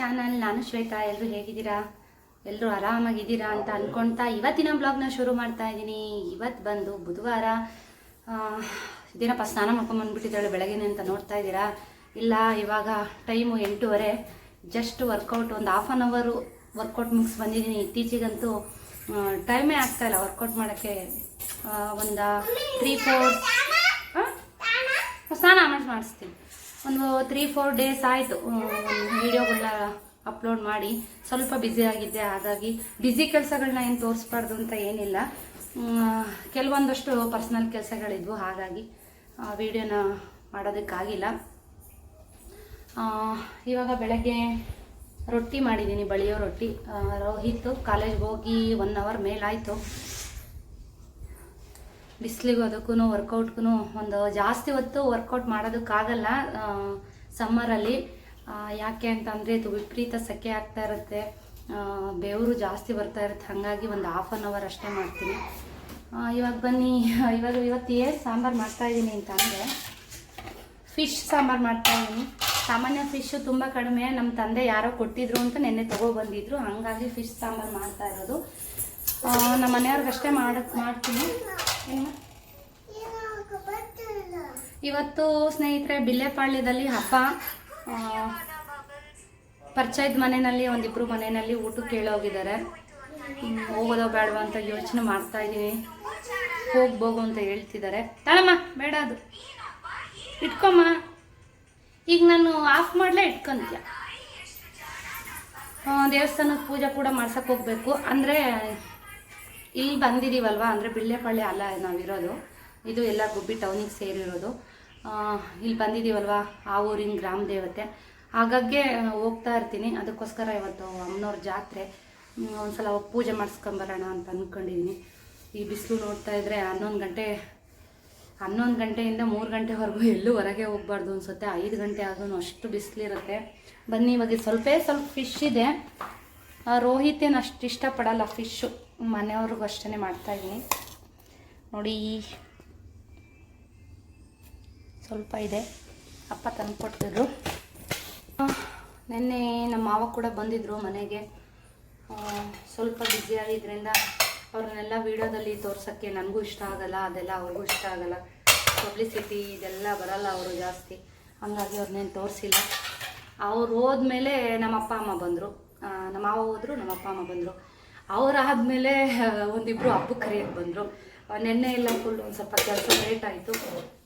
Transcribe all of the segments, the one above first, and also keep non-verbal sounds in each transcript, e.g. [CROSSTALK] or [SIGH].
Channel, ನಾನು ಶ್ವೇತಾ ಎಲ್ಲರೂ ಹೇಗಿದ್ದೀರಾ? ಎಲ್ಲರೂ ಆರಾಮಾಗಿದ್ದೀರಾ ಅಂತ ಅನ್ಕೊಳ್ತಾ ಇವತ್ತಿನ ಬ್ಲಾಗ್ನ ಶುರು ಮಾಡ್ತಾ ಇದ್ದೀನಿ. ಇವತ್ತು ಬಂದು ಬುಧವಾರ ಇದೇನಪ್ಪ ದಿನಪ್ಪ ಸ್ನಾನ ಮಾಡ್ಕೊಂಡ್ಬಂದ್ಬಿಟ್ಟಿದ್ದಾಳೆ ಬೆಳಗ್ಗೆನೆ ಅಂತ ನೋಡ್ತಾ ಇದ್ದೀರಾ? ಇಲ್ಲ, ಇವಾಗ ಟೈಮು ಎಂಟೂವರೆ. ಜಸ್ಟ್ ವರ್ಕೌಟ್, ಒಂದು ಹಾಫ್ ಆನ್ ಅವರು ವರ್ಕೌಟ್ ಮುಗಿಸ್ ಬಂದಿದ್ದೀನಿ. ಇತ್ತೀಚೆಗಂತೂ ಟೈಮೇ ಆಗ್ತಾ ಇಲ್ಲ ವರ್ಕೌಟ್ ಮಾಡೋಕ್ಕೆ. ಒಂದು ತ್ರೀ ಫೋರ್ ಸ್ನಾನ ಮಾಡಿ ಮಾಡಿಸ್ತೀನಿ. ಒಂದು ತ್ರೀ ಫೋರ್ ಡೇಸ್ ಆಯಿತು ವಿಡಿಯೋಗಳನ್ನ ಅಪ್ಲೋಡ್ ಮಾಡಿ. ಸ್ವಲ್ಪ ಬ್ಯುಸಿ ಆಗಿದ್ದೆ, ಹಾಗಾಗಿ ಬ್ಯುಸಿ ಕೆಲಸಗಳನ್ನ ಏನು ತೋರಿಸ್ಬಾರ್ದು ಅಂತ ಏನಿಲ್ಲ. ಕೆಲವೊಂದಷ್ಟು ಪರ್ಸ್ನಲ್ ಕೆಲಸಗಳಿದ್ವು, ಹಾಗಾಗಿ ವಿಡಿಯೋನ ಮಾಡೋದಕ್ಕಾಗಿಲ್ಲ. ಇವಾಗ ಬೆಳಗ್ಗೆ ರೊಟ್ಟಿ ಮಾಡಿದ್ದೀನಿ ಬಳಿಯೋ ರೊಟ್ಟಿ. ರೋಹಿತ್ ಕಾಲೇಜ್ಗೆ ಹೋಗಿ ಒನ್ ಅವರ್ ಮೇಲಾಯಿತು. ಬಿಸಿಲಿಗೂ ಅದಕ್ಕೂ ವರ್ಕೌಟ್ಗೂ ಒಂದು ಜಾಸ್ತಿ ಹೊತ್ತು ವರ್ಕೌಟ್ ಮಾಡೋದಕ್ಕಾಗಲ್ಲ ಸಮ್ಮರಲ್ಲಿ ಯಾಕೆ ಅಂತಂದರೆ ಇದು ವಿಪರೀತ ಸೆಕೆ ಆಗ್ತಾ ಇರುತ್ತೆ. ಬೆವರು ಜಾಸ್ತಿ ಬರ್ತಾ ಇರುತ್ತೆ. ಹಾಗಾಗಿ ಒಂದು ಹಾಫ್ ಆನ್ ಅವರ್ ಅಷ್ಟೇ ಮಾಡ್ತೀನಿ. ಇವಾಗ ಬನ್ನಿ. [LAUGHS] ಇವಾಗ ಇವತ್ತು ಏನು ಸಾಂಬಾರು ಮಾಡ್ತಾ ಇದ್ದೀನಿ ಅಂತ ಅಂದರೆ ಫಿಶ್ ಸಾಂಬಾರು ಮಾಡ್ತಾ ಇದ್ದೀನಿ ಸಾಮಾನ್ಯ ಫಿಶ್ಶು ತುಂಬ ಕಡಿಮೆ. ನಮ್ಮ ತಂದೆ ಯಾರೋ ಕೊಟ್ಟಿದ್ರು ಅಂತ ನೆನ್ನೆ ತೊಗೊಬಂದಿದ್ರು ಹಾಗಾಗಿ ಫಿಶ್ ಸಾಂಬಾರು ಮಾಡ್ತಾ ಇರೋದು. ನಮ್ಮ ಮನೆಯವ್ರಿಗಷ್ಟೇ ಮಾಡಕ್ಕೆ ಮಾಡ್ತೀನಿ? ಇವತ್ತು ಸ್ನೇಹಿತರೆ, ಬಿಲ್ಲೆಪಾಳ್ಯದಲ್ಲಿ ಹಬ್ಬ. ಪರಿಚಯದ ಮನೆಯಲ್ಲಿ, ಒಂದಿಬ್ರು ಮನೆಯಲ್ಲಿ ಊಟಕ್ಕೆ ಕೇಳೋಗಿದ್ದಾರೆ ಹೋಗೋದೋ ಬೇಡವೋ ಅಂತ ಯೋಚನೆ ಮಾಡ್ತಾ ಇದ್ದೀನಿ ಹೋಗ್ಬೋಗು ಅಂತ ಹೇಳ್ತಿದ್ದಾರೆ. ತಳಮ್ಮ, ಬೇಡ ಅದು. ಇಟ್ಕೊಮ್ಮ. ಈಗ ನಾನು ಆಫ್ ಮಾಡಲೇ ಇಟ್ಕೊಂತೀಯ? ದೇವಸ್ಥಾನದ ಪೂಜೆ ಕೂಡ ಮಾಡ್ಸಕ್ಕೆ ಹೋಗ್ಬೇಕು. ಅಂದರೆ ಇಲ್ಲಿ ಬಂದಿದ್ದೀವಲ್ವಾ ಅಂದರೆ ಬಿಳ್ಳೆಪಳ್ಳಿ ಅಲ್ಲ, ನಾವಿರೋದು. ಇದು ಎಲ್ಲ ಗುಬ್ಬಿ ಟೌನಿಗೆ ಸೇರಿರೋದು. ಇಲ್ಲಿ ಬಂದಿದ್ದೀವಲ್ವಾ ಆ ಊರಿನ ಗ್ರಾಮ ದೇವತೆ. ಹಾಗಾಗಿ ಹೋಗ್ತಾ ಇರ್ತೀನಿ. ಅದಕ್ಕೋಸ್ಕರ ಇವತ್ತು ಅಮ್ಮನವ್ರ ಜಾತ್ರೆ. ಒಂದು ಸಲ ಪೂಜೆ ಮಾಡಿಸ್ಕೊಂಬರೋಣ ಅಂತ ಅಂದ್ಕೊಂಡಿದ್ದೀನಿ ಈ ಬಿಸಿಲು ನೋಡ್ತಾ ಇದ್ರೆ ಹನ್ನೊಂದು ಗಂಟೆ, ಹನ್ನೊಂದು ಗಂಟೆಯಿಂದ ಮೂರು ಗಂಟೆವರೆಗೂ ಎಲ್ಲೂ ಹೊರಗೆ ಹೋಗ್ಬಾರ್ದು ಅನ್ಸುತ್ತೆ. ಐದು ಗಂಟೆ ಆದ್ರೂ ಅಷ್ಟು ಬಿಸಿಲಿರುತ್ತೆ. ಬನ್ನಿ, ಇವಾಗ ಸ್ವಲ್ಪ ಸ್ವಲ್ಪ ಫಿಶ್ ಇದೆ. ರೋಹಿತ್ ಏನು ಅಷ್ಟು ಇಷ್ಟಪಡಲ್ಲ ಫಿಶ್ಶು ಮನೆಯವ್ರಿಗೂ ಅಷ್ಟೇ ಮಾಡ್ತಾಯಿದ್ದೀನಿ. ನೋಡಿ ಸ್ವಲ್ಪ ಇದೆ. ಅಪ್ಪ ತಂದು ಕೊಟ್ಟಿದ್ರು. ನಿನ್ನೆ ನಮ್ಮ ಮಾವ ಕೂಡ ಬಂದಿದ್ದರು ಮನೆಗೆ. ಸ್ವಲ್ಪ ಬ್ಯುಸಿ ಆಗಿದ್ದರಿಂದ ಅವ್ರನ್ನೆಲ್ಲ ವೀಡಿಯೋದಲ್ಲಿ ತೋರ್ಸೋಕ್ಕೆ ನನಗೂ ಇಷ್ಟ ಆಗಲ್ಲ, ಅದೆಲ್ಲ ಅವ್ರಿಗೂ ಇಷ್ಟ ಆಗಲ್ಲ. ಪಬ್ಲಿಸಿಟಿ ಇದೆಲ್ಲ ಬರಲ್ಲ ಅವರು ಜಾಸ್ತಿ. ಹಂಗಾಗಿ ಅವ್ರನ್ನೇನು ತೋರಿಸಿಲ್ಲ. ಅವ್ರು ಹೋದ್ಮೇಲೆ ನಮ್ಮ ಅಪ್ಪ ಅಮ್ಮ ಬಂದರು. ನಮ್ಮ ಮಾವ ಹೋದರು, ನಮ್ಮ ಅಪ್ಪ ಅಮ್ಮ ಬಂದರು. ಅವರಾದ್ಮೇಲೆ ಒಂದಿಬ್ಬರು ಹಬ್ಬಕ್ಕೆ ಕರೆಯೋಕ್ಕೆ ಬಂದರು. ನೆನ್ನೆ ಎಲ್ಲ ಫುಲ್ ಒಂದು ಸ್ವಲ್ಪ ಕೆಲಸ ಲೇಟ್ ಆಯಿತು.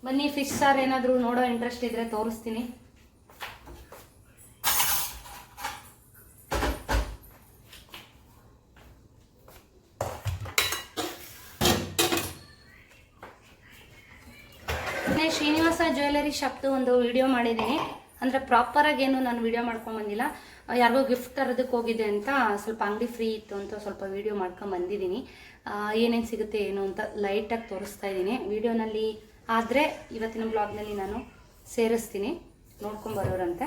ಬನ್ನಿ ಫಿಶ್ ಸಾರು ಏನಾದರೂ ನೋಡೋ ಇಂಟ್ರೆಸ್ಟ್ ಇದ್ದರೆ ತೋರಿಸ್ತೀನಿ. ಶ್ರೀನಿವಾಸ ಜ್ಯುವೆಲರಿ ಶಾಪ್ದು ಒಂದು ವಿಡಿಯೋ ಮಾಡಿದ್ದೀನಿ. ಅಂದರೆ ಪ್ರಾಪರಾಗಿ ಏನು ನಾನು ವಿಡಿಯೋ ಮಾಡ್ಕೊಂಡು ಬಂದಿಲ್ಲ ಯಾರಿಗೋ ಗಿಫ್ಟ್ ತರೋದಕ್ಕೆ ಹೋಗಿದ್ದೆ ಅಂತ ಸ್ವಲ್ಪ ಅಂಗಡಿ ಫ್ರೀ ಇತ್ತು ಅಂತ ಸ್ವಲ್ಪ ವಿಡಿಯೋ ಮಾಡ್ಕೊಂಡು ಬಂದಿದ್ದೀನಿ ಏನೇನು ಸಿಗುತ್ತೆ ಏನು ಅಂತ ಲೈಟಾಗಿ ತೋರಿಸ್ತಾ ಇದ್ದೀನಿ. ವೀಡಿಯೋನಲ್ಲಿ ಆದರೆ ಇವತ್ತಿನ ಬ್ಲಾಗ್ನಲ್ಲಿ ನಾನು ಸೇರಿಸ್ತೀನಿ. ನೋಡ್ಕೊಂಬರೋರಂತೆ ಬರೋರಂತೆ.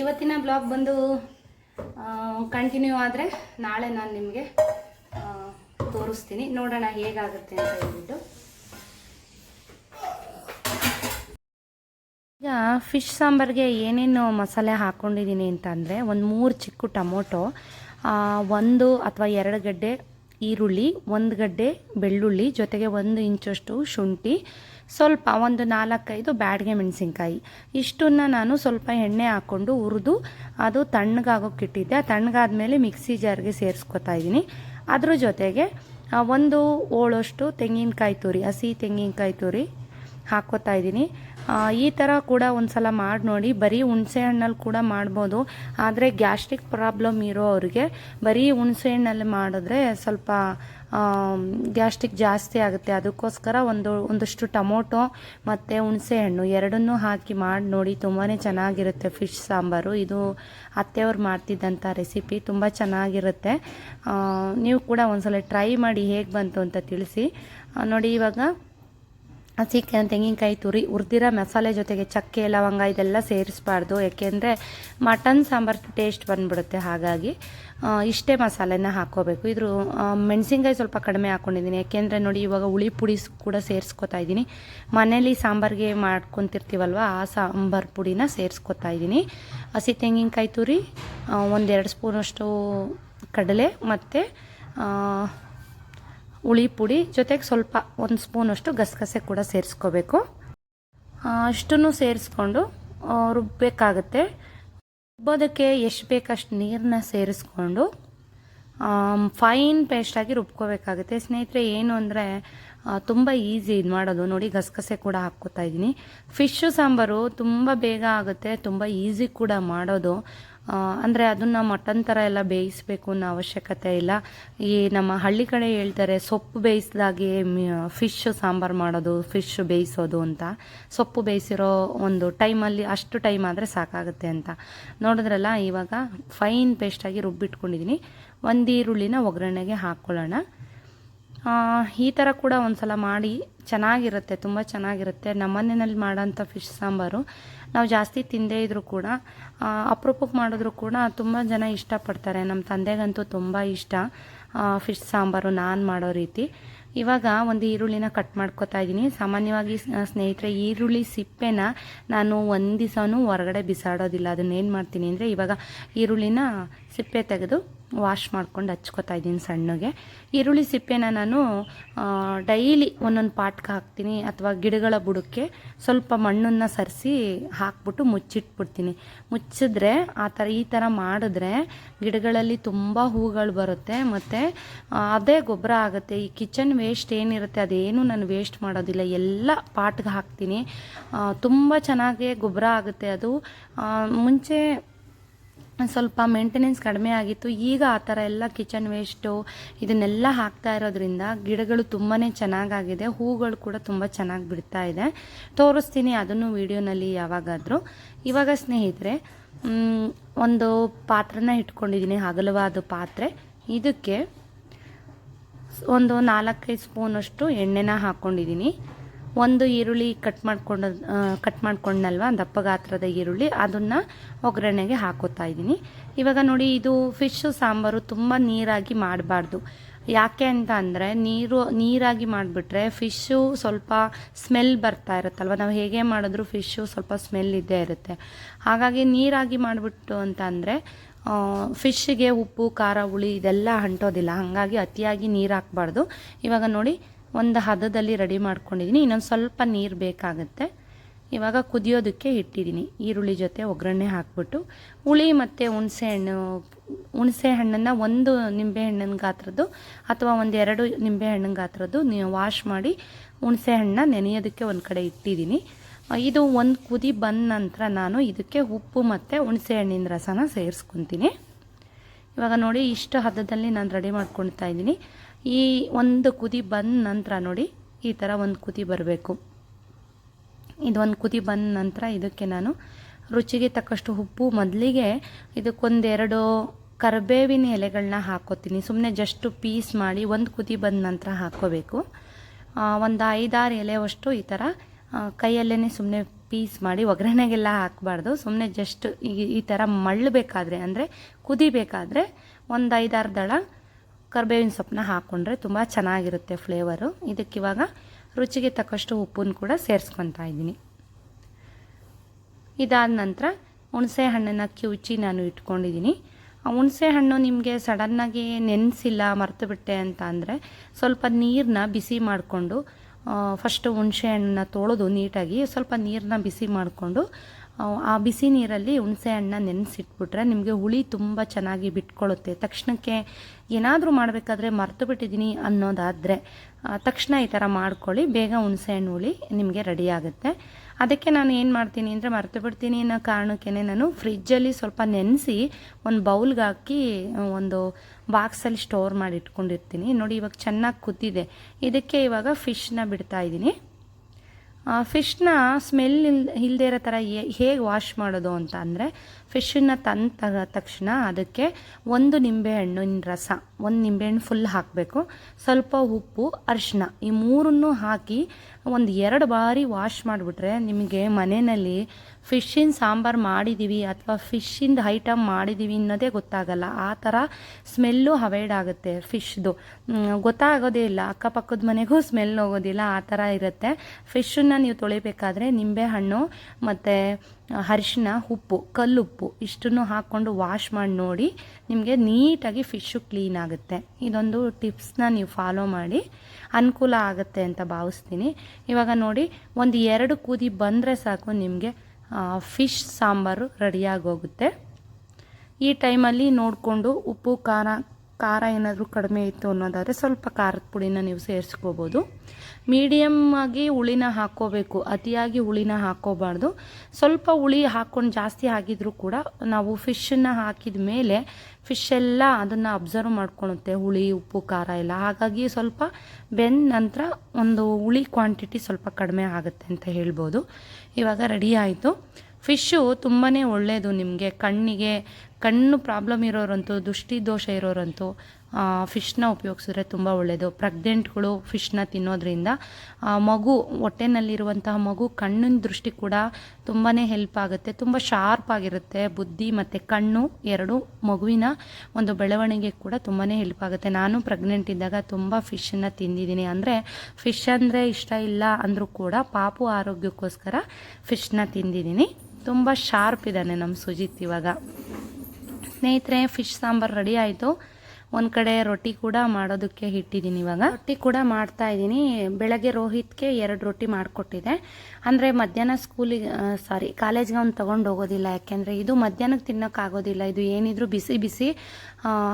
ಇವತ್ತಿನ ಬ್ಲಾಗ್ ಬಂದು ಕಂಟಿನ್ಯೂ ಆದರೆ ನಾಳೆ ನಾನು ನಿಮಗೆ ತೋರಿಸ್ತೀನಿ. ನೋಡೋಣ ಹೇಗಾಗುತ್ತೆ ಅಂತ ಹೇಳ್ಬಿಟ್ಟು. ಫಿಶ್ ಸಾಂಬಾರಿಗೆ ಏನೇನು ಮಸಾಲೆ ಹಾಕ್ಕೊಂಡಿದ್ದೀನಿ ಅಂತಂದರೆ ಒಂದು ಮೂರು ಚಿಕ್ಕ ಟೊಮೊಟೊ ಒಂದು ಅಥವಾ ಎರಡು ಗಡ್ಡೆ ಈರುಳ್ಳಿ, ಒಂದು ಗಡ್ಡೆ ಬೆಳ್ಳುಳ್ಳಿ, ಜೊತೆಗೆ ಒಂದು ಇಂಚಷ್ಟು ಶುಂಠಿ, ಸ್ವಲ್ಪ ಒಂದು ನಾಲ್ಕೈದು ಬ್ಯಾಡ್ಗೆ ಮೆಣಸಿನ್ಕಾಯಿ. ಇಷ್ಟನ್ನು ನಾನು ಸ್ವಲ್ಪ ಎಣ್ಣೆ ಹಾಕ್ಕೊಂಡು ಹುರಿದು ಅದು ತಣ್ಣಗಾಗೋಕೆ ಇಟ್ಟಿದ್ದೆ. ತಣ್ಣಗಾದ್ಮೇಲೆ ಮಿಕ್ಸಿ ಜಾರ್ಗೆ ಸೇರಿಸ್ಕೊತಾ ಇದ್ದೀನಿ. ಅದ್ರ ಜೊತೆಗೆ ಒಂದು ಓಳಷ್ಟು ತೆಂಗಿನಕಾಯಿ ತುರಿ, ಹಸಿ ತೆಂಗಿನಕಾಯಿ ತುರಿ ಹಾಕ್ಕೋತಾ ಇದ್ದೀನಿ. ಈ ಥರ ಕೂಡ ಒಂದು ಸಲ ಮಾಡಿ ನೋಡಿ. ಬರೀ ಹುಣಸೆ ಹಣ್ಣಲ್ಲಿ ಕೂಡ ಮಾಡ್ಬೋದು. ಆದರೆ ಗ್ಯಾಸ್ಟ್ರಿಕ್ ಪ್ರಾಬ್ಲಮ್ ಇರೋರಿಗೆ ಬರೀ ಹುಣಸೆ ಹಣ್ಣಲ್ಲಿ ಮಾಡಿದ್ರೆ ಸ್ವಲ್ಪ ಗ್ಯಾಸ್ಟ್ರಿಕ್ ಜಾಸ್ತಿ ಆಗುತ್ತೆ. ಅದಕ್ಕೋಸ್ಕರ ಒಂದು, ಒಂದಷ್ಟು ಟೊಮೊಟೊ ಮತ್ತು ಹುಣಸೆ ಹಣ್ಣು ಎರಡನ್ನೂ ಹಾಕಿ ಮಾಡಿ ನೋಡಿ. ತುಂಬಾ ಚೆನ್ನಾಗಿರುತ್ತೆ ಫಿಶ್ ಸಾಂಬಾರು. ಇದು ಅತ್ತೆಯವ್ರು ಮಾಡ್ತಿದ್ದಂಥ ರೆಸಿಪಿ. ತುಂಬ ಚೆನ್ನಾಗಿರುತ್ತೆ. ನೀವು ಕೂಡ ಒಂದ್ಸಲ ಟ್ರೈ ಮಾಡಿ ಹೇಗೆ ಬಂತು ಅಂತ ತಿಳಿಸಿ. ನೋಡಿ ಇವಾಗ ಹಸಿ ತೆಂಗಿನಕಾಯಿ ತುರಿ ಹುರಿದಿರೋ ಮಸಾಲೆ ಜೊತೆಗೆ ಚಕ್ಕೆ, ಲವಂಗ ಇದೆಲ್ಲ ಸೇರಿಸ್ಬಾರ್ದು. ಯಾಕೆಂದರೆ ಮಟನ್ ಸಾಂಬಾರು ಟೇಸ್ಟ್ ಬಂದುಬಿಡುತ್ತೆ. ಹಾಗಾಗಿ ಇಷ್ಟೇ ಮಸಾಲೆನ ಹಾಕ್ಕೋಬೇಕು. ಇದ್ರ ಮೆಣಸಿನ್ಕಾಯಿ ಸ್ವಲ್ಪ ಕಡಿಮೆ ಹಾಕ್ಕೊಂಡಿದ್ದೀನಿ ಯಾಕೆಂದರೆ ನೋಡಿ, ಇವಾಗ ಹುಳಿ ಪುಡಿ ಕೂಡ ಸೇರಿಸ್ಕೊತಾ ಇದ್ದೀನಿ. ಮನೇಲಿ ಸಾಂಬಾರಿಗೆ ಮಾಡ್ಕೊತಿರ್ತೀವಲ್ವ, ಆ ಸಾಂಬಾರು ಪುಡಿನ ಸೇರಿಸ್ಕೊತಾ ಇದ್ದೀನಿ. ಹಸಿ ತೆಂಗಿನಕಾಯಿ ತುರಿ ಒಂದೆರಡು ಸ್ಪೂನಷ್ಟು ಕಡಲೆ ಮತ್ತು ಹುಳಿ ಪುಡಿ, ಜೊತೆಗೆ ಸ್ವಲ್ಪ ಒಂದು ಸ್ಪೂನಷ್ಟು ಗಸಗಸೆ ಕೂಡ ಸೇರಿಸ್ಕೋಬೇಕು. ಅಷ್ಟನ್ನು ಸೇರಿಸ್ಕೊಂಡು ರುಬ್ಬಬೇಕಾಗುತ್ತೆ ರುಬ್ಬೋದಕ್ಕೆ ಎಷ್ಟು ಬೇಕಷ್ಟು ನೀರನ್ನ ಸೇರಿಸ್ಕೊಂಡು ಫೈನ್ ಪೇಸ್ಟಾಗಿ ರುಬ್ಕೋಬೇಕಾಗುತ್ತೆ. ಸ್ನೇಹಿತರೆ, ಏನು ಅಂದರೆ ತುಂಬ ಈಸಿ ಇದು ಮಾಡೋದು. ನೋಡಿ, ಗಸಗಸೆ ಕೂಡ ಹಾಕ್ಕೋತಾ ಇದ್ದೀನಿ. ಫಿಶ್ಶು ಸಾಂಬಾರು ತುಂಬ ಬೇಗ ಆಗುತ್ತೆ, ತುಂಬ ಈಸಿ ಕೂಡ ಮಾಡೋದು. ಅಂದರೆ ಅದನ್ನು ಮಟನ್ ಥರ ಎಲ್ಲ ಬೇಯಿಸಬೇಕು ಅನ್ನೋ ಅವಶ್ಯಕತೆ ಇಲ್ಲ. ಈ ನಮ್ಮ ಹಳ್ಳಿ ಕಡೆ ಹೇಳ್ತಾರೆ, ಸೊಪ್ಪು ಬೇಯಿಸಿದಾಗೆ ಫಿಶ್ ಸಾಂಬಾರು ಮಾಡೋದು ಫಿಶ್ ಬೇಯಿಸೋದು ಅಂತ. ಸೊಪ್ಪು ಬೇಯಿಸಿರೋ ಒಂದು ಟೈಮಲ್ಲಿ ಅಷ್ಟು ಟೈಮ್ ಆದರೆ ಸಾಕಾಗುತ್ತೆ ಅಂತ. ನೋಡಿದ್ರಲ್ಲ, ಇವಾಗ ಫೈನ್ ಪೇಸ್ಟಾಗಿ ರುಬ್ಬಿಟ್ಕೊಂಡಿದ್ದೀನಿ ಒಂದು ಈರುಳ್ಳಿನ ಒಗ್ಗರಣೆಗೆ ಹಾಕ್ಕೊಳ್ಳೋಣ ಈ ಥರ ಕೂಡ ಒಂದ್ಸಲ ಮಾಡಿ ಚೆನ್ನಾಗಿರುತ್ತೆ, ತುಂಬ ಚೆನ್ನಾಗಿರುತ್ತೆ. ನಮ್ಮ ಮನೆಯಲ್ಲಿ ಮಾಡೋಂಥ ಫಿಶ್ ಸಾಂಬಾರು. ನಾವು ಜಾಸ್ತಿ ತಿಂದೇ ಇದ್ರೂ ಕೂಡ ಅಪ್ರೂಪಕ್ಕೆ ಮಾಡಿದ್ರು ಕೂಡ ತುಂಬ ಜನ ಇಷ್ಟಪಡ್ತಾರೆ. ನಮ್ಮ ತಂದೆಗಂತೂ ತುಂಬ ಇಷ್ಟ ಫಿಶ್ ಸಾಂಬಾರು ನಾನು ಮಾಡೋ ರೀತಿ. ಇವಾಗ ಒಂದು ಈರುಳ್ಳಿನ ಕಟ್ ಮಾಡ್ಕೊತಾ ಇದ್ದೀನಿ. ಸಾಮಾನ್ಯವಾಗಿ ಸ್ನೇಹಿತರೆ, ಈರುಳ್ಳಿ ಸಿಪ್ಪೆನ ನಾನು ಒಂದು ದಿವಸನೂ ಹೊರಗಡೆ ಬಿಸಾಡೋದಿಲ್ಲ. ಅದನ್ನೇನು ಮಾಡ್ತೀನಿ ಅಂದರೆ ಇವಾಗ ಈರುಳ್ಳಿನ ಸಿಪ್ಪೆ ತೆಗೆದು ವಾಶ್ ಮಾಡ್ಕೊಂಡು ಹಚ್ಕೋತಾ ಇದ್ದೀನಿ ಸಣ್ಣಗೆ. ಈರುಳ್ಳಿ ಸಿಪ್ಪೆನ ನಾನು ಡೈಲಿ ಒಂದೊಂದು ಪಾಟ್ಗೆ ಹಾಕ್ತೀನಿ, ಅಥವಾ ಗಿಡಗಳ ಬುಡಕ್ಕೆ ಸ್ವಲ್ಪ ಮಣ್ಣನ್ನು ಸರಿಸಿ ಹಾಕ್ಬಿಟ್ಟು ಮುಚ್ಚಿಟ್ಬಿಡ್ತೀನಿ. ಮುಚ್ಚಿದ್ರೆ ಆ ಥರ, ಈ ಥರ ಮಾಡಿದ್ರೆ ಗಿಡಗಳಲ್ಲಿ ತುಂಬ ಹೂಗಳು ಬರುತ್ತೆ. ಮತ್ತು ಅದೇ ಗೊಬ್ಬರ ಆಗುತ್ತೆ. ಈ ಕಿಚನ್ ವೇಸ್ಟ್ ಏನಿರುತ್ತೆ ಅದೇನು ನಾನು ವೇಸ್ಟ್ ಮಾಡೋದಿಲ್ಲ. ಎಲ್ಲ ಪಾಟ್ಗೆ ಹಾಕ್ತೀನಿ. ತುಂಬ ಚೆನ್ನಾಗಿ ಗೊಬ್ಬರ ಆಗುತ್ತೆ ಅದು. ಮುಂಚೆ ಸ್ವಲ್ಪ ಮೇಂಟೆನೆನ್ಸ್ ಕಡಿಮೆ ಆಗಿತ್ತು. ಈಗ ಆ ಥರ ಎಲ್ಲ ಕಿಚನ್ ವೇಸ್ಟು ಇದನ್ನೆಲ್ಲ ಹಾಕ್ತಾ ಇರೋದ್ರಿಂದ ಗಿಡಗಳು ತುಂಬಾ ಚೆನ್ನಾಗಾಗಿದೆ. ಹೂಗಳು ಕೂಡ ತುಂಬ ಚೆನ್ನಾಗಿ ಬಿಡ್ತಾ ಇದೆ. ತೋರಿಸ್ತೀನಿ ಅದನ್ನು ವಿಡಿಯೋನಲ್ಲಿ ಯಾವಾಗಾದರೂ. ಇವಾಗ ಸ್ನೇಹಿತರೆ ಒಂದು ಪಾತ್ರನ ಇಟ್ಕೊಂಡಿದ್ದೀನಿ ಅಗಲವಾದ ಪಾತ್ರೆ. ಇದಕ್ಕೆ ಒಂದು ನಾಲ್ಕೈದು ಸ್ಪೂನಷ್ಟು ಎಣ್ಣೆನ ಹಾಕ್ಕೊಂಡಿದ್ದೀನಿ ಒಂದು ಈರುಳ್ಳಿ ಕಟ್ ಮಾಡ್ಕೊಂಡು ಕಟ್ ಮಾಡ್ಕೊಂಡಲ್ವ ದಪ್ಪ ಗಾತ್ರದ ಈರುಳ್ಳಿ. ಅದನ್ನು ಒಗ್ಗರಣೆಗೆ ಹಾಕೋತಾ ಇದ್ದೀನಿ. ಇವಾಗ ನೋಡಿ, ಇದು ಫಿಶ್ ಸಾಂಬಾರು ತುಂಬ ನೀರಾಗಿ ಮಾಡಬಾರ್ದು. ಯಾಕೆ ಅಂತ ಅಂದರೆ, ನೀರು, ನೀರಾಗಿ ಮಾಡಿಬಿಟ್ರೆ ಫಿಶ್ಶು ಸ್ವಲ್ಪ ಸ್ಮೆಲ್ ಬರ್ತಾ ಇರುತ್ತಲ್ವ? ನಾವು ಹೇಗೆ ಮಾಡಿದ್ರು ಫಿಶ್ಶು ಸ್ವಲ್ಪ ಸ್ಮೆಲ್ ಇದ್ದೇ ಇರುತ್ತೆ. ಹಾಗಾಗಿ ನೀರಾಗಿ ಮಾಡಿಬಿಟ್ಟು ಅಂತ ಅಂದರೆ ಫಿಶ್ಗೆ ಉಪ್ಪು, ಖಾರ, ಹುಳಿ ಇದೆಲ್ಲ ಅಂಟೋದಿಲ್ಲ. ಹಾಗಾಗಿ ಅತಿಯಾಗಿ ನೀರು ಹಾಕ್ಬಾರ್ದು. ಇವಾಗ ನೋಡಿ ಒಂದು ಹದದಲ್ಲಿ ರೆಡಿ ಮಾಡ್ಕೊಂಡಿದ್ದೀನಿ ಇನ್ನೊಂದು ಸ್ವಲ್ಪ ನೀರು ಬೇಕಾಗುತ್ತೆ. ಇವಾಗ ಕುದಿಯೋದಕ್ಕೆ ಇಟ್ಟಿದ್ದೀನಿ ಈರುಳ್ಳಿ ಜೊತೆ ಒಗ್ಗರಣೆ ಹಾಕ್ಬಿಟ್ಟು, ಹುಳಿ ಮತ್ತು ಹುಣಸೆ ಹಣ್ಣು, ಹುಣಸೆ ಹಣ್ಣನ್ನು ಒಂದು ನಿಂಬೆ ಹಣ್ಣಿನ ಗಾತ್ರದ್ದು ಅಥವಾ ಒಂದು ಎರಡು ನಿಂಬೆ ಹಣ್ಣಿನ ಗಾತ್ರದ್ದು ವಾಶ್ ಮಾಡಿ ಹುಣಸೆ ಹಣ್ಣನ್ನ ನೆನೆಯೋದಕ್ಕೆ ಒಂದು ಕಡೆ ಇಟ್ಟಿದ್ದೀನಿ ಇದು ಒಂದು ಕುದಿ ಬಂದ ನಂತರ ನಾನು ಇದಕ್ಕೆ ಉಪ್ಪು ಮತ್ತು ಹುಣಸೆ ಹಣ್ಣಿನ ರಸನ ಸೇರಿಸ್ಕೊತೀನಿ. ಇವಾಗ ನೋಡಿ ಇಷ್ಟು ಹದದಲ್ಲಿ ನಾನು ರೆಡಿ ಮಾಡ್ಕೊಳ್ತಾ ಇದ್ದೀನಿ. ಈ ಒಂದು ಕುದಿ ಬಂದ ನಂತರ ನೋಡಿ, ಈ ಥರ ಒಂದು ಕುದಿ ಬರಬೇಕು. ಇದು ಒಂದು ಕುದಿ ಬಂದ ನಂತರ ಇದಕ್ಕೆ ನಾನು ರುಚಿಗೆ ತಕ್ಕಷ್ಟು ಉಪ್ಪು, ಮೊದಲಿಗೆ ಇದಕ್ಕೊಂದೆರಡು ಕರಿಬೇವಿನ ಎಲೆಗಳನ್ನ ಹಾಕೋತೀನಿ. ಸುಮ್ಮನೆ ಜಸ್ಟು ಪೀಸ್ ಮಾಡಿ ಒಂದು ಕುದಿ ಬಂದ ನಂತರ ಹಾಕ್ಕೋಬೇಕು ಒಂದು ಐದಾರು ಎಲೆವಷ್ಟು ಈ ಥರ ಕೈಯಲ್ಲೇ ಸುಮ್ಮನೆ ಪೀಸ್ ಮಾಡಿ ಒಗ್ಗರಣೆಗೆಲ್ಲ ಹಾಕಬಾರ್ದು. ಸುಮ್ಮನೆ ಜಸ್ಟ್ ಈ ಈ ಥರ ಮಳ್ಳಬೇಕಾದ್ರೆ, ಅಂದರೆ ಕುದಿಬೇಕಾದ್ರೆ ಒಂದು ಐದಾರು ದಳ ಕರ್ಬೇವಿನ ಸೊಪ್ಪನ್ನ ಹಾಕ್ಕೊಂಡ್ರೆ ತುಂಬ ಚೆನ್ನಾಗಿರುತ್ತೆ ಫ್ಲೇವರು ಇದಕ್ಕಿವಾಗ ರುಚಿಗೆ ತಕ್ಕಷ್ಟು ಉಪ್ಪನ್ನು ಕೂಡ ಸೇರಿಸ್ಕೊತಾ ಇದ್ದೀನಿ. ಇದಾದ ನಂತರ ಹುಣಸೆ ಹಣ್ಣನ್ನು ಕಿವುಚಿ ನಾನು ಇಟ್ಕೊಂಡಿದ್ದೀನಿ. ಆ ಹುಣಸೆ ಹಣ್ಣು ನಿಮಗೆ ಸಡನ್ನಾಗಿ ನೆನೆಸಿಲ್ಲ ಮರೆತು ಬಿಟ್ಟೆ ಅಂತ ಅಂದರೆ ಸ್ವಲ್ಪ ನೀರನ್ನ ಬಿಸಿ ಮಾಡಿಕೊಂಡು ಫಸ್ಟು ಹುಣಸೆ ಹಣ್ಣನ್ನ ತೊಳೆದು ನೀಟಾಗಿ ಸ್ವಲ್ಪ ನೀರನ್ನ ಬಿಸಿ ಮಾಡಿಕೊಂಡು ಆ ಬಿಸಿ ನೀರಲ್ಲಿ ಹುಣಸೆ ಹಣ್ಣನ್ನ ನೆನೆಸಿಟ್ಬಿಟ್ರೆ ನಿಮಗೆ ಹುಳಿ ತುಂಬ ಚೆನ್ನಾಗಿ ಬಿಟ್ಕೊಳ್ಳುತ್ತೆ ತಕ್ಷಣಕ್ಕೆ ಏನಾದರೂ ಮಾಡಬೇಕಾದ್ರೆ ಮರೆತು ಬಿಟ್ಟಿದ್ದೀನಿ ಅನ್ನೋದಾದರೆ ತಕ್ಷಣ ಈ ಥರ ಮಾಡ್ಕೊಳ್ಳಿ. ಬೇಗ ಹುಣಸೆ ಹಣ್ಣು ಹುಳಿ ನಿಮಗೆ ರೆಡಿ ಆಗುತ್ತೆ. ಅದಕ್ಕೆ ನಾನು ಏನು ಮಾಡ್ತೀನಿ ಅಂದರೆ ಮರೆತು ಬಿಡ್ತೀನಿ ಅನ್ನೋ ಕಾರಣಕ್ಕೆ ನಾನು ಫ್ರಿಜ್ಜಲ್ಲಿ ಸ್ವಲ್ಪ ನೆನೆಸಿ ಒಂದು ಬೌಲ್ಗೆ ಹಾಕಿ ಒಂದು ಬಾಕ್ಸಲ್ಲಿ ಸ್ಟೋರ್ ಮಾಡಿ ಇಟ್ಕೊಂಡಿರ್ತೀನಿ ನೋಡಿ ಇವಾಗ ಚೆನ್ನಾಗಿ ಕುದ್ದಿದೆ. ಇದಕ್ಕೆ ಇವಾಗ ಫಿಶ್ನ ಬಿಡ್ತಾ ಇದ್ದೀನಿ ಫಿಶ್ನ ಸ್ಮೆಲ್ ಇಲ್ ಇಲ್ಲದೇ ಇರೋ ಥರ ಹೇಗೆ ವಾಶ್ ಮಾಡೋದು ಅಂತ ಅಂದರೆ ಫಿಶನ್ನು ತಂದ ತಕ್ಷಣ ಅದಕ್ಕೆ ಒಂದು ನಿಂಬೆಹಣ್ಣಿನ ರಸ, ಒಂದು ನಿಂಬೆಹಣ್ಣು ಫುಲ್ ಹಾಕಬೇಕು. ಸ್ವಲ್ಪ ಉಪ್ಪು ಅರಿಶಿನ ಈ ಮೂರನ್ನು ಹಾಕಿ ಒಂದು ಎರಡು ಬಾರಿ ವಾಶ್ ಮಾಡಿಬಿಟ್ರೆ ನಿಮಗೆ ಮನೆಯಲ್ಲಿ ಫಿಶ್ಶಿನ ಸಾಂಬಾರು ಮಾಡಿದ್ದೀವಿ ಅಥವಾ ಫಿಶ್ಶಿಂದ ಐಟಮ್ ಮಾಡಿದ್ದೀವಿ ಅನ್ನೋದೇ ಗೊತ್ತಾಗಲ್ಲ. ಆ ಥರ ಸ್ಮೆಲ್ಲು ಅವಾಯ್ಡ್ ಆಗುತ್ತೆ ಫಿಶ್ದು. ಗೊತ್ತಾಗೋದೇ ಇಲ್ಲ. ಅಕ್ಕಪಕ್ಕದ ಮನೆಗೂ ಸ್ಮೆಲ್ ಹೋಗೋದಿಲ್ಲ. ಆ ಥರ ಇರುತ್ತೆ. ಫಿಶನ್ನು ನೀವು ತೊಳಿಬೇಕಾದ್ರೆ ನಿಂಬೆಹಣ್ಣು ಮತ್ತು ಅರಿಶಿನ, ಉಪ್ಪು, ಕಲ್ಲುಪ್ಪು ಇಷ್ಟನ್ನು ಹಾಕ್ಕೊಂಡು ವಾಶ್ ಮಾಡಿ ನೋಡಿ ನಿಮಗೆ ನೀಟಾಗಿ ಫಿಶ್ಶು ಕ್ಲೀನ್ ಆಗುತ್ತೆ. ಇದೊಂದು ಟಿಪ್ಸ್ನ ನೀವು ಫಾಲೋ ಮಾಡಿ. ಅನುಕೂಲ ಆಗುತ್ತೆ ಅಂತ ಭಾವಿಸ್ತೀನಿ. ಇವಾಗ ನೋಡಿ, ಒಂದು ಎರಡು ಕೂದಿ ಬಂದರೆ ಸಾಕು ನಿಮಗೆ ಫಿಶ್ ಸಾಂಬಾರು ರೆಡಿಯಾಗೋಗುತ್ತೆ ಈ ಟೈಮಲ್ಲಿ ನೋಡಿಕೊಂಡು ಉಪ್ಪು ಖಾರ ಖಾರ ಏನಾದರೂ ಕಡಿಮೆ ಇತ್ತು ಅನ್ನೋದಾದರೆ ಸ್ವಲ್ಪ ಖಾರದ ಪುಡಿನ ನೀವು ಸೇರಿಸ್ಕೋಬೋದು. ಮೀಡಿಯಮ್ ಆಗಿ ಹುಳಿನ ಹಾಕ್ಕೋಬೇಕು. ಅತಿಯಾಗಿ ಹುಳಿನ ಹಾಕ್ಕೋಬಾರ್ದು. ಸ್ವಲ್ಪ ಹುಳಿ ಹಾಕ್ಕೊಂಡು ಜಾಸ್ತಿ ಆಗಿದ್ರೂ ಕೂಡ ನಾವು ಫಿಶನ್ನು ಹಾಕಿದ ಮೇಲೆ ಫಿಶ್ ಎಲ್ಲ ಅದನ್ನು ಅಬ್ಸರ್ವ್ ಮಾಡ್ಕೊಳುತ್ತೆ. ಹುಳಿ, ಉಪ್ಪು, ಖಾರ ಎಲ್ಲ. ಹಾಗಾಗಿ ಸ್ವಲ್ಪ ಬೆಂದ ನಂತರ ಒಂದು ಹುಳಿ ಕ್ವಾಂಟಿಟಿ ಸ್ವಲ್ಪ ಕಡಿಮೆ ಆಗುತ್ತೆ ಅಂತ ಹೇಳ್ಬೋದು. ಇವಾಗ ರೆಡಿ ಆಯಿತು. ಫಿಶ್ಶು ತುಂಬಾ ಒಳ್ಳೆಯದು ನಿಮಗೆ. ಕಣ್ಣಿಗೆ, ಕಣ್ಣು ಪ್ರಾಬ್ಲಮ್ ಇರೋರಂತೂ, ದೃಷ್ಟಿ ದೋಷ ಇರೋರಂತೂ ಫಿಶ್ನ ಉಪಯೋಗಿಸಿದ್ರೆ ತುಂಬ ಒಳ್ಳೆಯದು ಪ್ರೆಗ್ನೆಂಟ್ಗಳು ಫಿಶ್ನ ತಿನ್ನೋದ್ರಿಂದ ಮಗು, ಹೊಟ್ಟೆನಲ್ಲಿರುವಂತಹ ಮಗು ಕಣ್ಣಿನ ದೃಷ್ಟಿ ಕೂಡ ತುಂಬಾ ಹೆಲ್ಪ್ ಆಗುತ್ತೆ. ತುಂಬ ಶಾರ್ಪ್ ಆಗಿರುತ್ತೆ ಬುದ್ಧಿ ಮತ್ತು ಕಣ್ಣು ಎರಡು, ಮಗುವಿನ ಒಂದು ಬೆಳವಣಿಗೆ ಕೂಡ ತುಂಬಾ ಹೆಲ್ಪ್ ಆಗುತ್ತೆ. ನಾನು ಪ್ರೆಗ್ನೆಂಟ್ ಇದ್ದಾಗ ತುಂಬ ಫಿಶನ್ನು ತಿಂದಿದ್ದೀನಿ. ಅಂದರೆ, ಫಿಶ್ ಅಂದರೆ ಇಷ್ಟ ಇಲ್ಲ ಅಂದರೂ ಕೂಡ ಪಾಪು ಆರೋಗ್ಯಕ್ಕೋಸ್ಕರ ಫಿಶ್ನ ತಿಂದಿದ್ದೀನಿ. ತುಂಬ ಶಾರ್ಪ್ ಇದ್ದಾನೆ ನಮ್ಮ ಸುಜಿತ್ ಇವಾಗ. ಸ್ನೇಹಿತರೆ ಫಿಶ್ ಸಾಂಬಾರು ರೆಡಿ ಆಯಿತು. ಒಂದು ಕಡೆ ರೊಟ್ಟಿ ಕೂಡ ಮಾಡೋದಕ್ಕೆ ಇಟ್ಟಿದ್ದೀನಿ ಇವಾಗ. ರೊಟ್ಟಿ ಕೂಡ ಮಾಡ್ತಾ ಇದ್ದೀನಿ. ಬೆಳಗ್ಗೆ ರೋಹಿತ್ಗೆ ಎರಡು ರೊಟ್ಟಿ ಮಾಡಿಕೊಟ್ಟಿದೆ. ಅಂದರೆ ಮಧ್ಯಾಹ್ನ ಸ್ಕೂಲಿಗೆ ಸಾರಿ ಕಾಲೇಜ್ಗೆ ಅವ್ನು ತೊಗೊಂಡು ಹೋಗೋದಿಲ್ಲ. ಯಾಕೆಂದರೆ ಇದು ಮಧ್ಯಾಹ್ನಕ್ಕೆ ತಿನ್ನೋಕ್ಕಾಗೋದಿಲ್ಲ ಇದು ಏನಿದ್ರು ಬಿಸಿ ಬಿಸಿ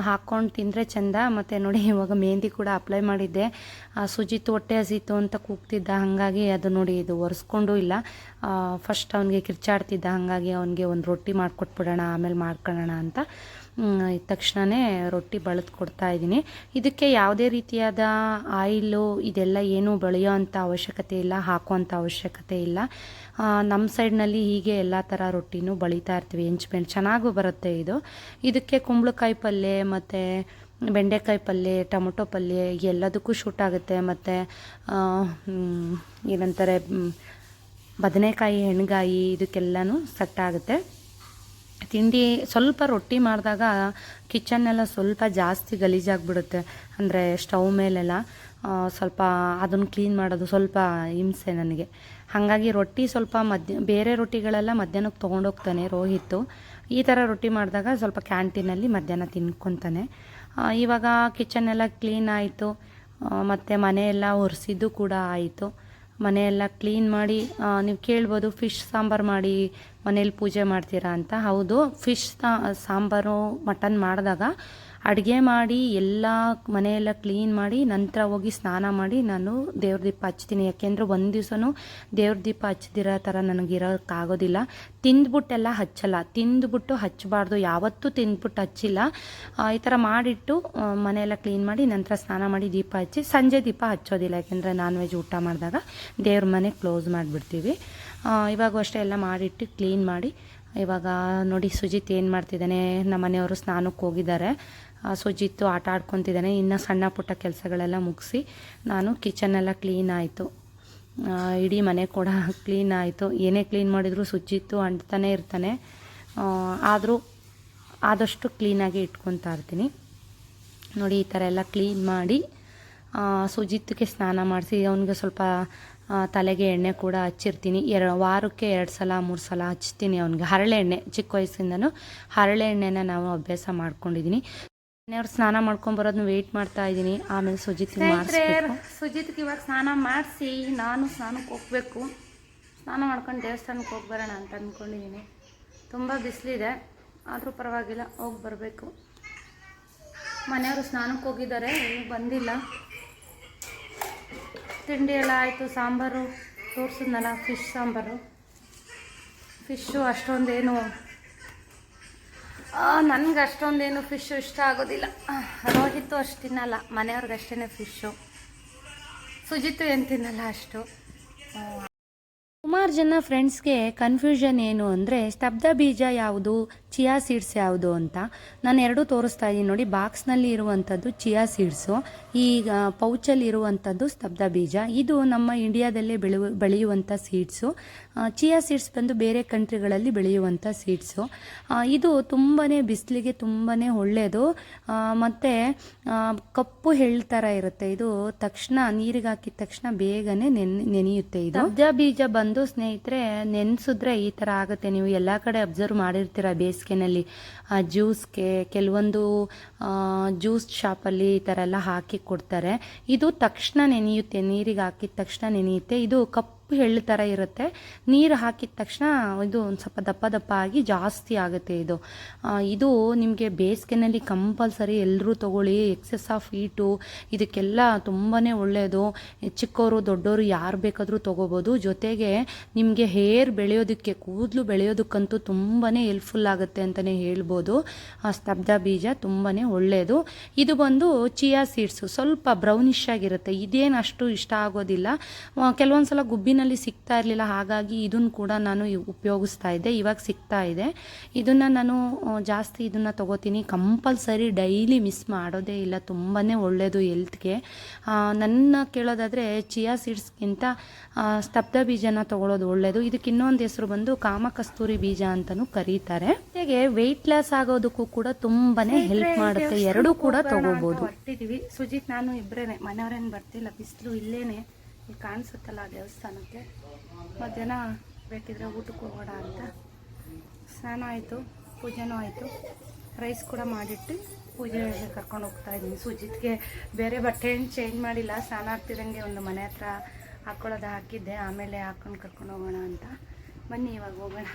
ಹಾಕ್ಕೊಂಡು ತಿಂದರೆ ಚೆಂದ. ಮತ್ತು ನೋಡಿ, ಇವಾಗ ಮೆಹಂದಿ ಕೂಡ ಅಪ್ಲೈ ಮಾಡಿದ್ದೆ. ಸುಜಿತ್ ಹೊಟ್ಟೆ ಹಸಿತು ಅಂತ ಕೂಗ್ತಿದ್ದ. ಹಾಗಾಗಿ ಅದು ನೋಡಿ ಇದು ಒರೆಸ್ಕೊಂಡು ಇಲ್ಲ. ಫಸ್ಟ್ ಅವನಿಗೆ ಕಿರ್ಚಾಡ್ತಿದ್ದ. ಹಾಗಾಗಿ ಅವನಿಗೆ ಒಂದು ರೊಟ್ಟಿ ಮಾಡಿಕೊಟ್ಬಿಡೋಣ, ಆಮೇಲೆ ಮಾಡ್ಕೊಳ್ಳೋಣ ಅಂತ. ತಕ್ಷಣವೇ ರೊಟ್ಟಿ ಬಳದು ಕೊಡ್ತಾ ಇದ್ದೀನಿ. ಇದಕ್ಕೆ ಯಾವುದೇ ರೀತಿಯಾದ ಆಯಿಲು ಇದೆಲ್ಲ ಏನೂ ಬೆಳೆಯೋ ಅಂಥ ಅವಶ್ಯಕತೆ ಇಲ್ಲ, ಹಾಕುವಂಥ ಅವಶ್ಯಕತೆ ಇಲ್ಲ. ನಮ್ಮ ಸೈಡ್ನಲ್ಲಿ ಹೀಗೆ ಎಲ್ಲ ಥರ ರೊಟ್ಟಿನೂ ಬಳಿತಾ ಇರ್ತೀವಿ ಹೆಂಚ್ಮೆಣ್ ಚೆನ್ನಾಗೂ ಬರುತ್ತೆ ಇದು. ಇದಕ್ಕೆ ಕುಂಬಳಕಾಯಿ ಪಲ್ಯ ಮತ್ತು ಬೆಂಡೆಕಾಯಿ ಪಲ್ಯ, ಟೊಮೊಟೊ ಪಲ್ಯ, ಎಲ್ಲದಕ್ಕೂ ಶೂಟ್ ಆಗುತ್ತೆ. ಮತ್ತು ಏನಂತಾರೆ ಬದನೆಕಾಯಿ ಹೆಣ್ಗಾಯಿ ಇದಕ್ಕೆಲ್ಲನೂ ಸೆಟ್ ಆಗುತ್ತೆ. ತಿಂಡಿ ಸ್ವಲ್ಪ ರೊಟ್ಟಿ ಮಾಡಿದಾಗ ಕಿಚನ್ನೆಲ್ಲ ಸ್ವಲ್ಪ ಜಾಸ್ತಿ ಗಲೀಜಾಗಿಬಿಡುತ್ತೆ. ಅಂದರೆ ಸ್ಟವ್ ಮೇಲೆಲ್ಲ ಸ್ವಲ್ಪ ಅದನ್ನು ಕ್ಲೀನ್ ಮಾಡೋದು ಸ್ವಲ್ಪ ಹಿಂಸೆ ನನಗೆ. ಹಾಗಾಗಿ ರೊಟ್ಟಿ ಸ್ವಲ್ಪ ಮಧ್ಯ, ಬೇರೆ ರೊಟ್ಟಿಗಳೆಲ್ಲ ಮಧ್ಯಾಹ್ನಕ್ಕೆ ತೊಗೊಂಡೋಗ್ತಾನೆ ರೋಹಿತ್ತು. ಈ ಥರ ರೊಟ್ಟಿ ಮಾಡಿದಾಗ ಸ್ವಲ್ಪ ಕ್ಯಾಂಟೀನಲ್ಲಿ ಮಧ್ಯಾಹ್ನ ತಿನ್ಕೊತಾನೆ. ಇವಾಗ ಕಿಚನ್ ಎಲ್ಲ ಕ್ಲೀನ್ ಆಯಿತು. ಮತ್ತು ಮನೆಯೆಲ್ಲ ಒರೆಸಿದ್ದು ಕೂಡ ಆಯಿತು. ಮನೆಯೆಲ್ಲ ಕ್ಲೀನ್ ಮಾಡಿ ನೀವು ಕೇಳ್ಬೋದು ಫಿಶ್ ಸಾಂಬಾರು ಮಾಡಿ ಮನೇಲಿ ಪೂಜೆ ಮಾಡ್ತೀರಾ ಅಂತ. ಹೌದು ಫಿಶ್ ಸಾಂಬಾರು ಮಟನ್ ಮಾಡಿದಾಗ ಅಡುಗೆ ಮಾಡಿ ಎಲ್ಲ ಮನೆಯೆಲ್ಲ ಕ್ಲೀನ್ ಮಾಡಿ ನಂತರ ಹೋಗಿ ಸ್ನಾನ ಮಾಡಿ ನಾನು ದೇವ್ರ ದೀಪ ಹಚ್ತೀನಿ. ಯಾಕೆಂದರೆ ಒಂದು ದಿವಸನೂ ದೇವ್ರ ದೀಪ ಹಚ್ಚದಿರೋ ಥರ ನನಗಿರೋಕ್ಕಾಗೋದಿಲ್ಲ. ತಿಂದ್ಬಿಟ್ಟೆಲ್ಲ ಹಚ್ಚಲ್ಲ. ತಿಂದ್ಬಿಟ್ಟು ಹಚ್ಚಬಾರ್ದು ಯಾವತ್ತೂ ತಿಂದ್ಬಿಟ್ಟು ಹಚ್ಚಿಲ್ಲ. ಈ ಥರ ಮಾಡಿಟ್ಟು ಮನೆಯೆಲ್ಲ ಕ್ಲೀನ್ ಮಾಡಿ ನಂತರ ಸ್ನಾನ ಮಾಡಿ ದೀಪ ಹಚ್ಚಿ ಸಂಜೆ ದೀಪ ಹಚ್ಚೋದಿಲ್ಲ. ಯಾಕೆಂದರೆ ನಾನ್ ವೆಜ್ ಊಟ ಮಾಡಿದಾಗ ದೇವ್ರ ಮನೆ ಕ್ಲೋಸ್ ಮಾಡಿಬಿಡ್ತೀವಿ. ಇವಾಗ ಅಷ್ಟೇ ಎಲ್ಲ ಮಾಡಿಟ್ಟು ಕ್ಲೀನ್ ಮಾಡಿ ಇವಾಗ ನೋಡಿ ಸುಜಿತ್ ಏನು ಮಾಡ್ತಿದ್ದಾನೆ ನಮ್ಮ ಮನೆಯವರು ಸ್ನಾನಕ್ಕೆ ಹೋಗಿದ್ದಾರೆ. ಆ, ಸುಜಿತ್ತು ಆಟ ಆಡ್ಕೊತಿದ್ದಾನೆ. ಇನ್ನು ಸಣ್ಣ ಪುಟ್ಟ ಕೆಲಸಗಳೆಲ್ಲ ಮುಗಿಸಿ ನಾನು ಕಿಚನ್ನೆಲ್ಲ ಕ್ಲೀನ್ ಆಯಿತು. ಇಡೀ ಮನೆ ಕೂಡ [LAUGHS] ಕ್ಲೀನ್ ಆಯಿತು. ಏನೇ ಕ್ಲೀನ್ ಮಾಡಿದರೂ ಸುಜಿತ್ತು ಅಂಟ್ತಾನೆ ಇರ್ತಾನೆ. ಆದರೂ ಆದಷ್ಟು ಕ್ಲೀನಾಗಿ ಇಟ್ಕೊತಾ ಇರ್ತೀನಿ. ನೋಡಿ ಈ ಥರ ಎಲ್ಲ ಕ್ಲೀನ್ ಮಾಡಿ ಸುಜಿತ್ಗೆ ಸ್ನಾನ ಮಾಡಿಸಿ ಅವನಿಗೆ ಸ್ವಲ್ಪ ತಲೆಗೆ ಎಣ್ಣೆ ಕೂಡ ಹಚ್ಚಿರ್ತೀನಿ. ಎರ ವಾರಕ್ಕೆ ಎರಡು ಸಲ ಮೂರು ಸಲ ಹಚ್ತೀನಿ ಅವನಿಗೆ. ಹರಳೆ ಎಣ್ಣೆ ಚಿಕ್ಕ ವಯಸ್ಸಿಂದನೂ ಹರಳೆ ಎಣ್ಣೆನ ನಾವು ಅಭ್ಯಾಸ ಮಾಡ್ಕೊಂಡಿದ್ದೀನಿ ಮನೆಯವ್ರು ಸ್ನಾನ ಮಾಡ್ಕೊಂಬರೋದನ್ನ ವೆಯ್ಟ್ ಮಾಡ್ತಾ ಇದ್ದೀನಿ ಆಮೇಲೆ ಸುಜಿತ್ ಸುಜಿತ್ಗೆ ಇವಾಗ ಸ್ನಾನ ಮಾಡಿಸಿ ನಾನು ಸ್ನಾನಕ್ಕೆ ಹೋಗ್ಬೇಕು. ಸ್ನಾನ ಮಾಡ್ಕೊಂಡು ದೇವಸ್ಥಾನಕ್ಕೆ ಹೋಗಿ ಬರೋಣ ಅಂತ ಅಂದ್ಕೊಂಡಿದ್ದೀನಿ ತುಂಬ ಬಿಸಿಲಿದೆ ಆದರೂ ಪರವಾಗಿಲ್ಲ ಹೋಗಿ ಬರಬೇಕು. ಮನೆಯವರು ಸ್ನಾನಕ್ಕೆ ಹೋಗಿದ್ದಾರೆ ಇನ್ನೂ ಬಂದಿಲ್ಲ. ತಿಂಡಿ ಎಲ್ಲ ಆಯಿತು, ಸಾಂಬಾರು. ತೋರಿಸಿದ್ನಲ್ಲ ಫಿಶ್ ಸಾಂಬಾರು. ಫಿಶ್ಶು ಅಷ್ಟೊಂದೇನು ನನಗೆ ಅಷ್ಟೊಂದೇನು ಫಿಶ್ಶು ಇಷ್ಟ ಆಗೋದಿಲ್ಲ. ರೋಹಿತು ಅಷ್ಟು ತಿನ್ನಲ್ಲ, ಮನೆಯವ್ರಿಗೆ ಅಷ್ಟೇ ಫಿಶ್ಶು ಸುಜಿತು ಏನು ತಿನ್ನಲ್ಲ ಅಷ್ಟು. ಸುಮಾರು ಜನ ಫ್ರೆಂಡ್ಸ್ಗೆ ಕನ್ಫ್ಯೂಷನ್ ಏನು ಅಂದರೆ, ಸ್ತಬ್ಧ ಬೀಜ ಯಾವುದು? ಚಿಯಾ ಸೀಡ್ಸ್ ಯಾವುದು ಅಂತ ನಾನು ಎರಡೂ ತೋರಿಸ್ತಾ ಇದ್ದೀನಿ ನೋಡಿ, ಬಾಕ್ಸ್ನಲ್ಲಿ ಇರುವಂಥದ್ದು ಚಿಯಾ ಸೀಡ್ಸು ಈಗ ಪೌಚಲ್ಲಿ ಇರುವಂಥದ್ದು ಸ್ತಬ್ಧ ಬೀಜ. ಇದು ನಮ್ಮ ಇಂಡಿಯಾದಲ್ಲೇ ಬೆಳೆಯುವ ಬೆಳೆಯುವಂಥ ಸೀಡ್ಸು. ಚಿಯಾ ಸೀಡ್ಸ್ ಬಂದು ಬೇರೆ ಕಂಟ್ರಿಗಳಲ್ಲಿ ಬೆಳೆಯುವಂಥ ಸೀಡ್ಸು. ಇದು ತುಂಬಾ ಬಿಸಿಲಿಗೆ ತುಂಬಾ ಒಳ್ಳೆಯದು. ಮತ್ತು ಕಪ್ಪು ಎಳ್ಳು ಥರ ಇರುತ್ತೆ. ಇದು ತಕ್ಷಣ, ನೀರಿಗೆ ಹಾಕಿದ ತಕ್ಷಣ ಬೇಗನೆ ನೆನ್, ನೆನೆಯುತ್ತೆ ಇದು. ಸ್ತಬ್ಧ ಬೀಜ ಬಂದು ಸ್ನೇಹಿತರೆ, ನೆನೆಸಿದ್ರೆ ಈ ಥರ ಆಗುತ್ತೆ. ನೀವು ಎಲ್ಲ ಕಡೆ ಅಬ್ಸರ್ವ್ ಮಾಡಿರ್ತೀರ ಬೇಸಿಗೆನಲ್ಲಿ ಜ್ಯೂಸ್ಗೆ ಕೆಲವೊಂದು ಜ್ಯೂಸ್ ಶಾಪಲ್ಲಿ ಈ ಥರ ಎಲ್ಲ ಹಾಕಿ ಕೊಡ್ತಾರೆ. ಇದು ತಕ್ಷಣ ನೆನೆಯುತ್ತೆ, ನೀರಿಗೆ ಹಾಕಿದ ತಕ್ಷಣ ನೆನೆಯುತ್ತೆ. ಇದು ಕಪ್ಪು ಎಳ್ಳು ಥರ ಇರುತ್ತೆ. ನೀರು ಹಾಕಿದ ತಕ್ಷಣ ಇದು ಒಂದು ಸ್ವಲ್ಪ ದಪ್ಪ ದಪ್ಪ ಆಗಿ ಜಾಸ್ತಿ ಆಗುತ್ತೆ ಇದು. ಇದು ನಿಮಗೆ ಬೇಸಿಗೆನಲ್ಲಿ ಕಂಪಲ್ಸರಿ ಎಲ್ಲರೂ ತಗೊಳ್ಳಿ. ಎಕ್ಸೆಸ್ ಆಫ್ ಹೀಟು, ಇದಕ್ಕೆಲ್ಲ ತುಂಬಾ ಒಳ್ಳೆಯದು ಚಿಕ್ಕವರು ದೊಡ್ಡವರು ಯಾರು ಬೇಕಾದರೂ ತೊಗೋಬೋದು. ಜೊತೆಗೆ ನಿಮಗೆ ಹೇರ್ ಬೆಳೆಯೋದಕ್ಕೆ, ಕೂದಲು ಬೆಳೆಯೋದಕ್ಕಂತೂ ತುಂಬಾ ಹೆಲ್ಪ್ಫುಲ್ ಆಗುತ್ತೆ ಅಂತಲೇ ಹೇಳ್ಬೋದು. ಆ, ಸ್ತಬ್ಧ ಬೀಜ ತುಂಬಾ ಒಳ್ಳೆಯದು ಇದು ಬಂದು ಚಿಯಾ ಸೀಡ್ಸು. ಸ್ವಲ್ಪ ಬ್ರೌನಿಶ್ ಆಗಿರುತ್ತೆ. ಇದೇನು ಅಷ್ಟು ಇಷ್ಟ ಆಗೋದಿಲ್ಲ. ಕೆಲವೊಂದು ಸಲ ಗುಬ್ಬಿನಲ್ಲಿ ಸಿಗ್ತಾ ಇರಲಿಲ್ಲ ಹಾಗಾಗಿ ಇದನ್ನು ಕೂಡ ನಾನು ಉಪಯೋಗಿಸ್ತಾ ಇದ್ದೆ ಇವಾಗ ಸಿಗ್ತಾ ಇದೆ. ಇದನ್ನು ನಾನು ಜಾಸ್ತಿ ಇದನ್ನು ತಗೋತೀನಿ. ಕಂಪಲ್ಸರಿ ಡೈಲಿ ಮಿಸ್ ಮಾಡೋದೇ ಇಲ್ಲ ತುಂಬಾ ಒಳ್ಳೆಯದು ಹೆಲ್ತ್ಗೆ. ನನ್ನ ಕೇಳೋದಾದರೆ ಚಿಯಾ ಸೀಡ್ಸ್ಗಿಂತ ಸ್ತಬ್ಧ ಬೀಜನ ತೊಗೊಳ್ಳೋದು ಒಳ್ಳೆಯದು ಇದಕ್ಕೆ ಇನ್ನೊಂದು ಹೆಸರು ಬಂದು ಕಾಮಕಸ್ತೂರಿ ಬೀಜ ಅಂತಲೂ ಕರೀತಾರೆ. ಜೊತೆಗೆ ವೆಯ್ಟ್ ಲಾಸ್ ಆಗೋದಕ್ಕೂ ಕೂಡ ತುಂಬಾ ಹೆಲ್ಪ್ ಮಾಡುತ್ತೆ. ಎರಡೂ ಕೂಡ ತೊಗೋಬೋದು. ಬರ್ತಿದ್ದೀವಿ ಸುಜಿತ್ ನಾನು ಇಬ್ಬರೇನೆ ಮನೆಯವರೇನು ಬರ್ತಿಲ್ಲ ಬಿಸಿಲು ಇಲ್ಲೇನೆ. ಇಲ್ಲಿ ಕಾಣಿಸುತ್ತಲ್ಲ ಆ ದೇವಸ್ಥಾನಕ್ಕೆ. ಮಧ್ಯಾಹ್ನ ಬೇಕಿದ್ರೆ ಊಟಕ್ಕೆ ಹೋಗೋಣ ಅಂತ. ಸ್ನಾನ ಆಯಿತು ಪೂಜೆನೂ ಆಯಿತು. ರೈಸ್ ಕೂಡ ಮಾಡಿಟ್ಟು ಪೂಜೆ ಕರ್ಕೊಂಡು ಹೋಗ್ತಾ ಇದ್ದೀನಿ. ಸುಜಿತ್ಗೆ ಬೇರೆ ಬಟ್ಟೆ ಏನು ಚೇಂಜ್ ಮಾಡಿಲ್ಲ. ಸ್ನಾನ ಆಗ್ತಿದ್ದಂಗೆ ಒಂದು ಮನೆ ಹತ್ರ ಹಾಕ್ಕೊಳ್ಳೋದು ಹಾಕಿದ್ದೆ. ಆಮೇಲೆ ಹಾಕ್ಕೊಂಡು ಕರ್ಕೊಂಡು ಹೋಗೋಣ ಅಂತ. ಬನ್ನಿ ಇವಾಗ ಹೋಗೋಣ.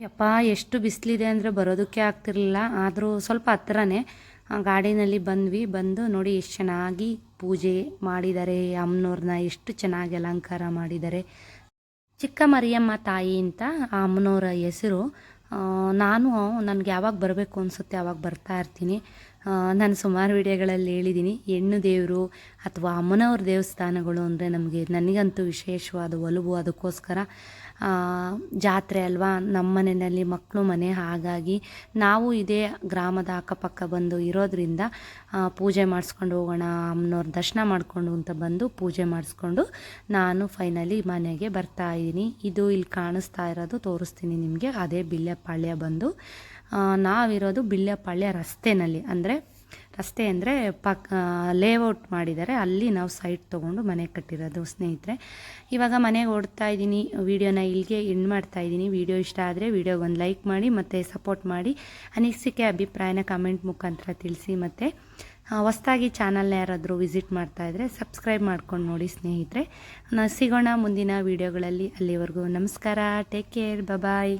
ಯಪ್ಪ ಎಷ್ಟು ಬಿಸಿಲಿದೆ ಅಂದರೆ ಬರೋದಕ್ಕೆ ಆಗ್ತಿರ್ಲಿಲ್ಲ. ಆದರೂ ಸ್ವಲ್ಪ ಹತ್ರನೇ ಆ, ಗಾಡಿನಲ್ಲಿ ಬಂದ್ವಿ. ಬಂದು ನೋಡಿ ಎಷ್ಟು ಚೆನ್ನಾಗಿ ಪೂಜೆ ಮಾಡಿದ್ದಾರೆ ಅಮ್ಮನವ್ರನ್ನ ಎಷ್ಟು ಚೆನ್ನಾಗಿ ಅಲಂಕಾರ ಮಾಡಿದ್ದಾರೆ ಚಿಕ್ಕ ಮರಿಯಮ್ಮ ತಾಯಿ ಅಂತ ಆ ಅಮ್ಮನವರ ಹೆಸರು. ನಾನು ನನಗೆ ಯಾವಾಗ ಬರಬೇಕು ಅನಿಸುತ್ತೆ ಆವಾಗ ಬರ್ತಾ ಇರ್ತೀನಿ. ನಾನು ಸುಮಾರು ವಿಡಿಯೋಗಳಲ್ಲಿ ಹೇಳಿದ್ದೀನಿ, ಹೆಣ್ಣು ದೇವರು ಅಥವಾ ಅಮ್ಮನವ್ರ ದೇವಸ್ಥಾನಗಳು ಅಂದರೆ ನಮಗೆ ನನಗಂತೂ ವಿಶೇಷವಾದ ಒಲವು. ಅದಕ್ಕೋಸ್ಕರ ಜಾತ್ರೆ ಅಲ್ವಾ? ನಮ್ಮ ಮನೆಯಲ್ಲಿ ಮಕ್ಕಳು ಮನೆ, ಹಾಗಾಗಿ ನಾವು ಇದೇ ಗ್ರಾಮದ ಅಕ್ಕಪಕ್ಕ ಬಂದು ಇರೋದ್ರಿಂದ ಪೂಜೆ ಮಾಡಿಸ್ಕೊಂಡು ಹೋಗೋಣ, ಅಮ್ಮನವ್ರ ದರ್ಶನ ಮಾಡಿಕೊಂಡು ಅಂತ ಬಂದು ಪೂಜೆ ಮಾಡಿಸ್ಕೊಂಡು ನಾನು ಫೈನಲಿ ಮನೆಗೆ ಬರ್ತಾ ಇದ್ದೀನಿ. ಇದು ಇಲ್ಲಿ ಕಾಣಿಸ್ತಾ ಇರೋದು, ತೋರಿಸ್ತೀನಿ ನಿಮಗೆ. ಅದೇ ಬಿಲ್ಲೆಪಾಳ್ಯ ಬಂದು ನಾವಿರೋದು ಬಿಲ್ಲೆಪಾಳ್ಯ ರಸ್ತೆನಲ್ಲಿ. ಅಂದರೆ ರಸ್ತೆ ಅಂದರೆ ಪಕ್ ಲೇಔಟ್ ಮಾಡಿದ್ದಾರೆ. ಅಲ್ಲಿ ನಾವು ಸೈಟ್ ತೊಗೊಂಡು ಮನೆ ಕಟ್ಟಿರೋದು ಸ್ನೇಹಿತರೆ. ಇವಾಗ ಮನೆಗೆ ಓಡ್ತಾ ಇದ್ದೀನಿ. ವೀಡಿಯೋನ ಇಲ್ಲಿಗೆ ಎಂಡ್ ಮಾಡ್ತಾ ಇದ್ದೀನಿ. ವೀಡಿಯೋ ಇಷ್ಟ ಆದರೆ ವೀಡಿಯೋಗೆ ಒಂದು ಲೈಕ್ ಮಾಡಿ ಮತ್ತು ಸಪೋರ್ಟ್ ಮಾಡಿ. ಅನಿಸಿಕೆ, ಅಭಿಪ್ರಾಯನ ಕಮೆಂಟ್ ಮುಖಾಂತರ ತಿಳಿಸಿ ಮತ್ತು ಹೊಸ್ದಾಗಿ ಚಾನಲ್ನ ಯಾರಾದರೂ ವಿಸಿಟ್ ಮಾಡ್ತಾ ಇದ್ದರೆ ಸಬ್ಸ್ಕ್ರೈಬ್ ಮಾಡ್ಕೊಂಡು ನೋಡಿ ಸ್ನೇಹಿತರೆ. ಸಿಗೋಣ ಮುಂದಿನ ವೀಡಿಯೋಗಳಲ್ಲಿ. ಅಲ್ಲಿವರೆಗೂ ನಮಸ್ಕಾರ. Take care bye